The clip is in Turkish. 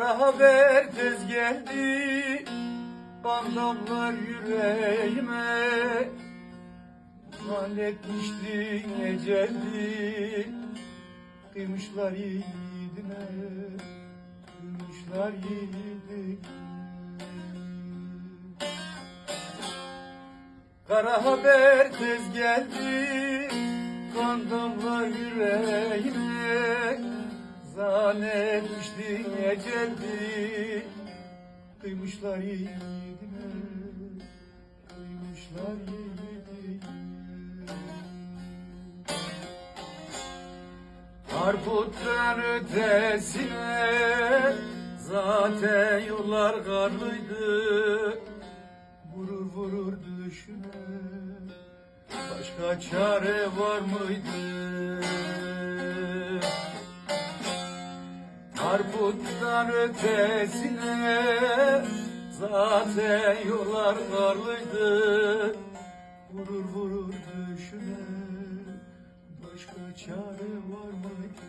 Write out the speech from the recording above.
Kara haber tez geldi Kan yüreğime. Halletmiştin eceldi Kıymışlar yiğidine Kıymışlar yiğidine Kara haber tez geldi Kan damlar yüreğime Zannetmiştin eceldi Kıymışlar yiğidine Kıymışlar yiğidine Harput'tan ötesine Zaten yollar karlıydı. Vurur vurur düşüne Başka çare var mıydı? Harput'tan ötesine Zaten yollar karlıydı Vurur vurur düşüne Başka çare var mıydı?